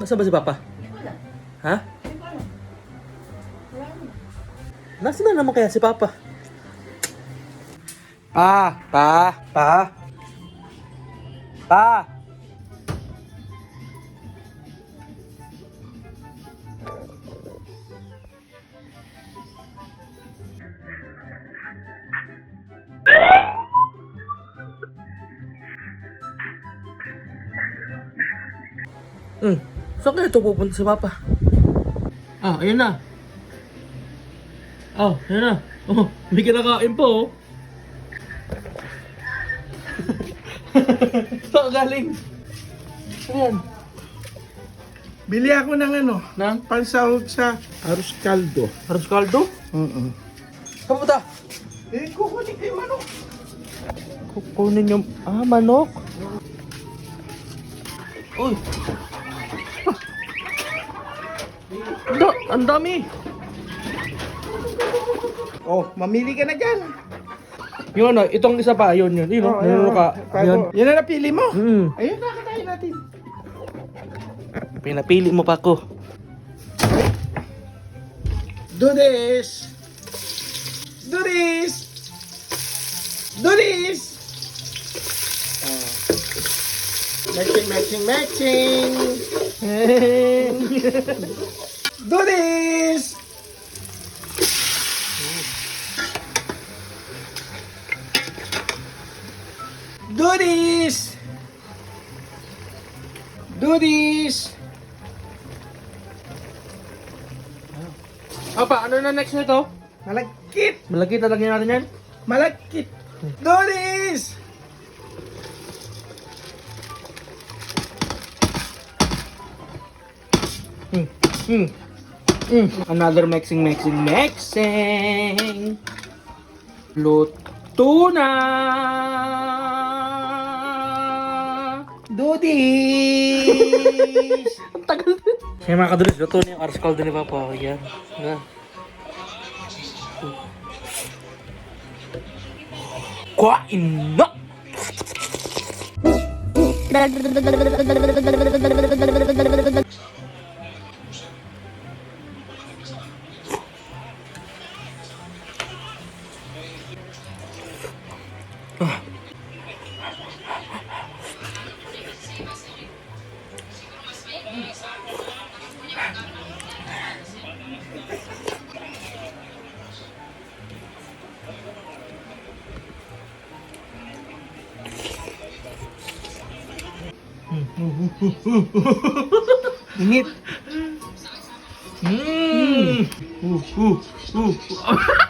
Nasaan ba si Papa? Wala. Ha? Wala naman. Nasaan na naman kaya si Papa? Pa! Pa! Pa! Pa! Hmm. Saan kaya ito pupunta si Papa? Ah, ayun na. Oh, ayun na. Oh, may kinakain po, oh. Saan galing? Ayan. Bili ako ng ano, Nang? pansahog sa arroz caldo. Arroz caldo? Oo. Saan punta? Eh, kukunin ko yung manok. Kukunin yung... Ah, manok. Uy. Ah. Da, ang dami. Oh, mamili ka na dyan. Yung ano, itong isa pa, yun yun. Yun, oh, yun, oh. ka. Kago. Yun. Yan na napili mo. Mm. Ayun, nakatayin natin. Pinapili mo pa ko. Do this. Do this. Do this. Oh. Matching, matching, matching. Do this. Do this. Do this. Apa, ano na next nito? Malagkit. Malaki talagyan natin yan? Malagkit. Do this. Hmm. Hmm. Hmm. Another mixing, mixing, mixing. Luto na. Do this. Ang tagal. Kaya mga kadulis, luto na yung arroz caldo ni Papa. Yan. Yan. Kuhain na! Init. Mmm! Uh, uh, uh.